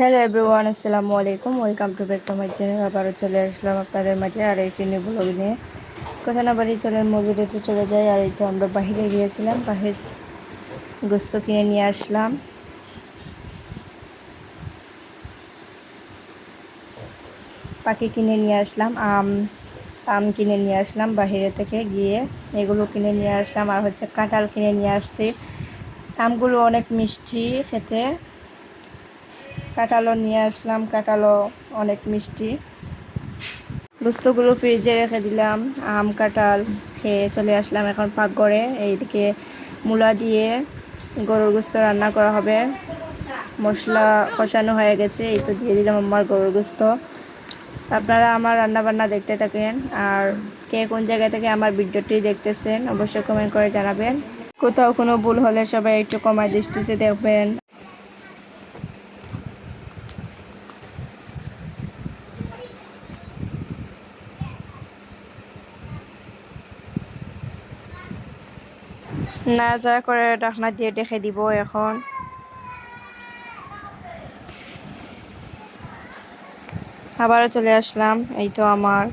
Hello everyone আসসালামু আলাইকুম welcome to back to my channel আবারও চলে আসলাম আপনাদের মাঝে আর একটি নিউ ব্লগ নিয়ে। কথা না বাড়ি চলেন মুভিতে চলে যাই। আর এই তো আমরা বাহিরে গিয়েছিলাম, বাহির গোস্ত কিনে নিয়ে আসলাম। পাখি কিনে নিয়ে আসলাম, আম আম কিনে নিয়ে আসলাম বাহিরে থেকে গিয়ে। এগুলো কিনে নিয়ে আসলাম, আর হচ্ছে কাঁঠাল কিনে নিয়ে আসছি। আমগুলো অনেক মিষ্টি খেতে। কাঁঠালও নিয়ে আসলাম, কাঁঠালও অনেক মিষ্টি। গুস্তগুলো ফ্রিজে রেখে দিলাম, আম, কাঁঠাল খেয়ে চলে আসলাম এখন পাকঘরে। এইদিকে মূলা দিয়ে গরুর গোস্ত রান্না করা হবে। মশলা কষানো হয়ে গেছে, এই তো দিয়ে দিলাম আমার গরুর গোস্ত। আপনারা আমার রান্না বান্না দেখতে থাকেন আর কে কোন জায়গা থেকে আমার ভিডিওটি দেখতেছেন, অবশ্যই কমেন্ট করে জানাবেন। কোথাও কোনো ভুল হলে সবাই একটু কমায় দৃষ্টিতে দেখবেন। নাড়াচাড়া করে ডাকনা দিয়ে রেখে দিব এখন। আবারও চলে আসলাম, এই তো আমার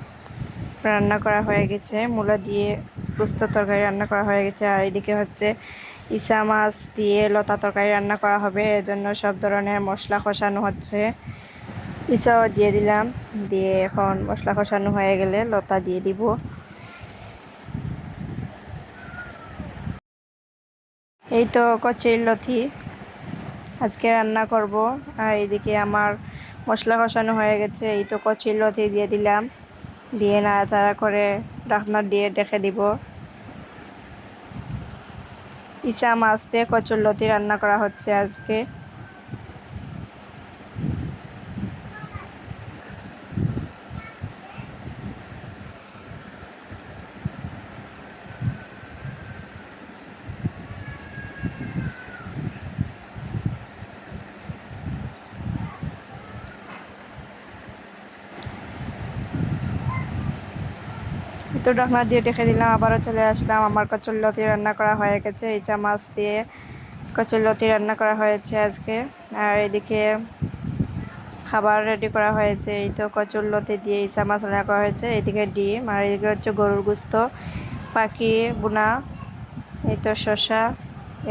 রান্না করা হয়ে গেছে, মূলা দিয়ে পুস্ত তরকারি রান্না করা হয়ে গেছে, আর এদিকে হচ্ছে ইসা মাছ দিয়ে লতা তরকারি রান্না করা হবে, এজন্য সব ধরনের মশলা কষানো হচ্ছে। ইসাও দিয়ে দিলাম, দিয়ে এখন মশলা কষানো হয়ে গেলে লতা দিয়ে দিব। এই তো কচির লথি আজকে রান্না করব। আর এইদিকে আমার মশলা কষানো হয়ে গেছে। এই তো কচির লথি দিয়ে দিলাম। দিয়ে নাড়াচাড়া করে ডাকনা দিয়ে দেখে দিব। ইসা মাছ দিয়ে কচুর লতি রান্না করা হচ্ছে আজকে। তো ঢাকনা দিয়ে রেখে দিলাম, আবারও চলে আসলাম। আমার কচুরলতি রান্না করা হয়ে গেছে ইচা মাছ দিয়ে কচুরলতি রান্না করা হয়েছে আজকে। আর এদিকে খাবার রেডি করা হয়েছে, এই তো কচুরলতি দিয়ে ইচা মাছ রান্না করা হয়েছে। এদিকে ডিম, আর এদিকে হচ্ছে গরুর গুস্ত, পাখি, বুনা, এই তো শসা,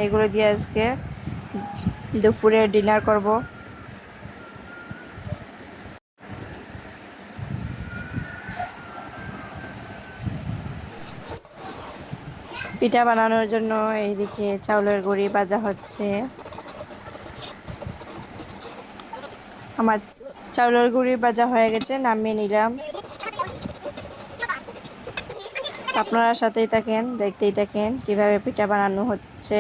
এগুলো দিয়ে আজকে দুপুরে ডিনার করব। পিঠা বানানোর জন্য এইদিকে চাউলের গুঁড়ি ভাজা হচ্ছে। আমার চাউলের গুঁড়ি ভাজা হয়ে গেছে, নামিয়ে নিলাম। আপনারা সাথেই থাকেন, দেখতেই থাকেন কীভাবে পিঠা বানানো হচ্ছে।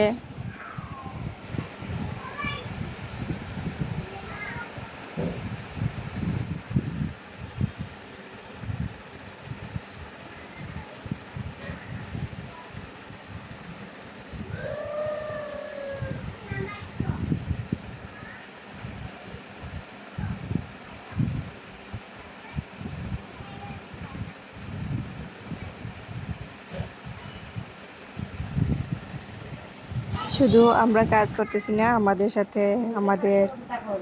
শুধু আমরা কাজ করতেছি না, আমাদের সাথে আমাদের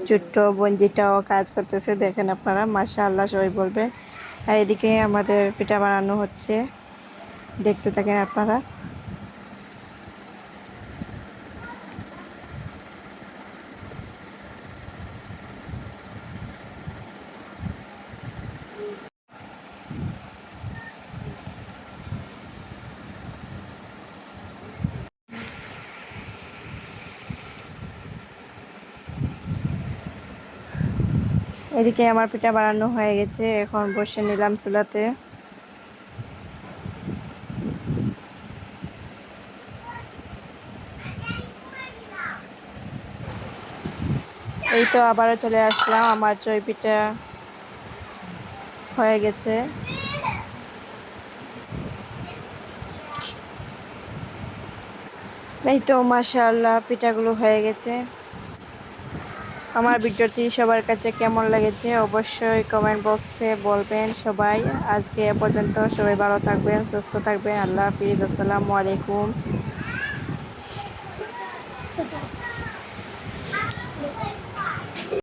ছোট্ট বঞ্জিটাও কাজ করতেছে, দেখেন আপনারা মাসা আল্লাহ সবাই বলবে। আর এদিকে আমাদের পিঠা বানানো হচ্ছে, দেখতে থাকেন আপনারা। এদিকে আমার পিঠা বানানো হয়ে গেছে, এখন বসে নিলাম চুলাতে। এই তো আবারও চলে আসলাম, আমার চই পিঠা হয়ে গেছে। এই তো মাশাআল্লাহ, পিঠাগুলো হয়ে গেছে। আমার ভিডিওটি সবার কাছে কেমন লেগেছে অবশ্যই কমেন্ট বক্সে বলবেন সবাই। আজকে এ পর্যন্ত সবাই ভালো থাকবেন, সুস্থ থাকবেন। আল্লাহ হাফিজ। আসসালামু আলাইকুম।